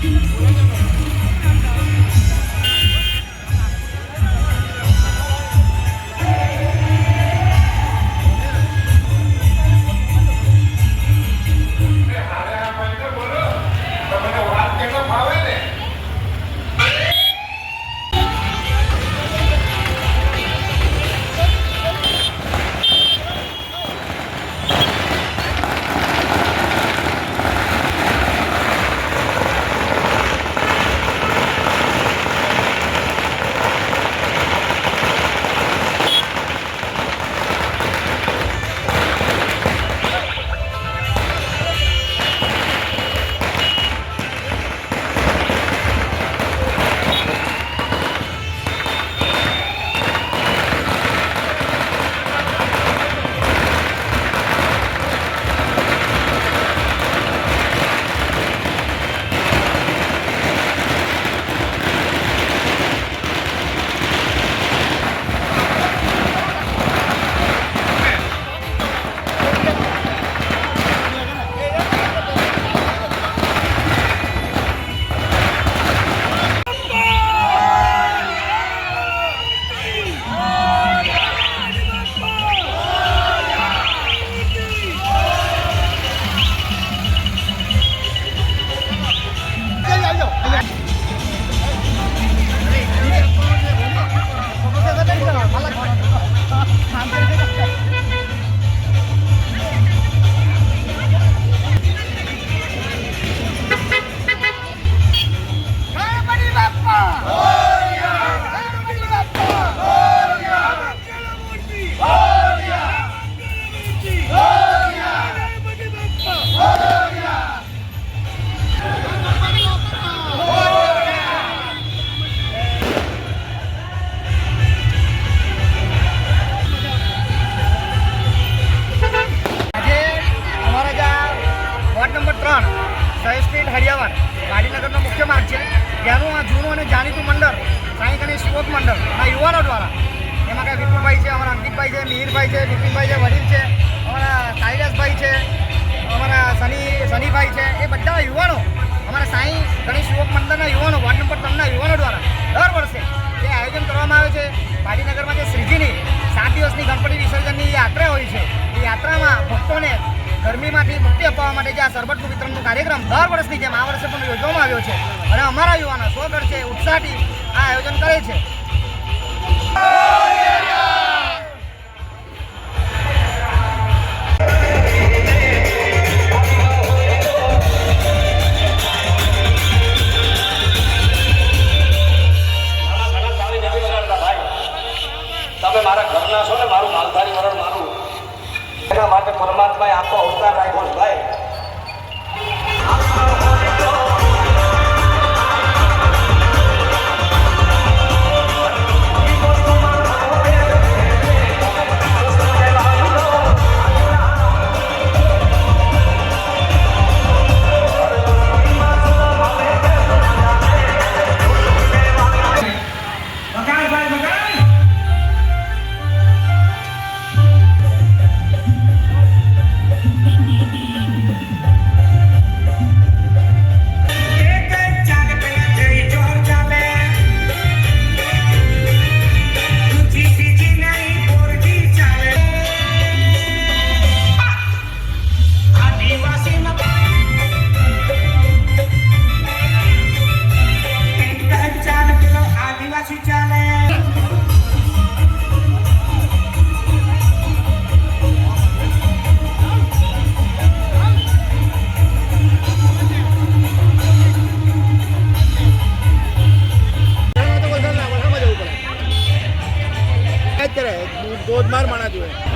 people. Number ત્રણ સહી street હરિયાવર, ગાંધીનગરનો મુખ્ય માર્ગ છે. ત્યાંનું આ જૂનું અને જાણીતું મંડળ સાંઈ અને યુવક મંડળ, આ યુવાનો દ્વારા. એમાં કાંઈ વિપુલભાઈ છે, અમારા અંકિતભાઈ છે, મિહિરભાઈ છે વિપિનભાઈ છે, વડીલ છે, અમારા કાલિદાસભાઈ છે, અમારા સની સનીભાઈ છે, એ બધા યુવાનો, અમારા સાંઈ ગણેશ યુવક મંડળના યુવાનો, વોર્ડ નંબર ત્રણના યુવાનો દ્વારા દર વર્ષે જે આયોજન કરવામાં આવે છે, ગાંધીનગરમાં જે શ્રીજીની સાત દિવસની ગણપતિ વિસર્જનની યાત્રા હોય છે, એ યાત્રામાં ભક્તોને ગરમીમાંથી અપાવવા માટે જે આ સરબતનું વિતરણનો કાર્યક્રમ દર વર્ષની જેમ આ વર્ષે પણ યોજવામાં આવ્યો છે. અને અમારા યુવાનો સો છે, ઉત્સાહથી આ આયોજન કરે છે. તમે મારા ઘરના છો ને, મારું માલધારી વરણ મારું. એના માટે પરમાત્માએ આખો અવતાર રાખ્યો ભાઈ. ધોધમાર માણા જોઈએ